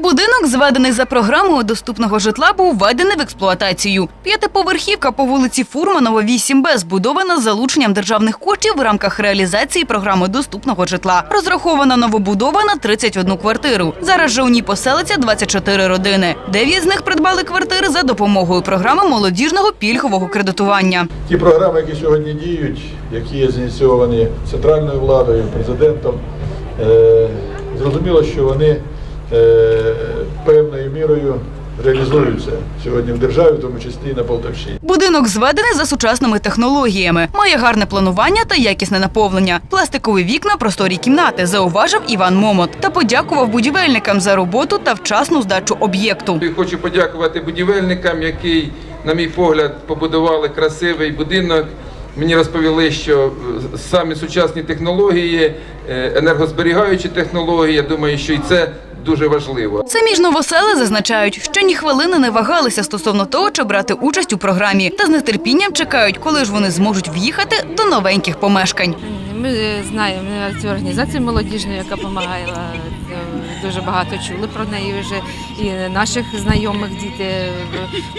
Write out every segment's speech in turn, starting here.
будинок, зведений за програмою доступного житла, був введений в експлуатацію. П'ятиповерхівка по вулиці Фурманова, 8Б, збудована з залученням державних коштів в рамках реалізації програми доступного житла. Розрахована новобудова на 31 квартиру. Зараз же у ній поселиться 24 родини. Дев'ять з них придбали квартири за допомогою програми молодіжного пільгового кредитування. Ті програми, які сьогодні діють, які є зініційовані центральною владою, президентом, е, зрозуміло, що вони е, певною мірою реалізуються сьогодні в державі, в тому числі і на Полтавщині. Будинок зведений за сучасними технологіями, має гарне планування та якісне наповнення. Пластикові вікна, просторі кімнати, зауважив Іван Момот та подякував будівельникам за роботу та вчасну здачу об'єкту. Хочу подякувати будівельникам, які, на мій погляд, побудували красивий будинок. Мені розповіли, що е, самі сучасні технології, е, енергозберігаючі технології, я думаю, що і це дуже важливо. Самі ж новосели зазначають, що ні хвилини не вагалися стосовно того, чи брати участь у програмі, та з нетерпінням чекають, коли ж вони зможуть в'їхати до новеньких помешкань. Ми знаємо цю організацію молодіжну, яка допомагає. Дуже багато чули про неї вже. І наших знайомих діти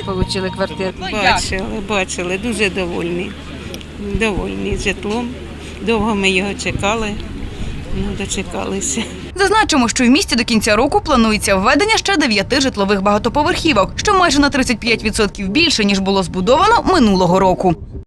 отримали квартири. Бачили, бачили, дуже довольні. Довольні житлом. Довго ми його чекали, ну, дочекалися. Зазначимо, що в місті до кінця року планується введення ще дев'яти житлових багатоповерхівок, що майже на 35% більше ніж було збудовано минулого року.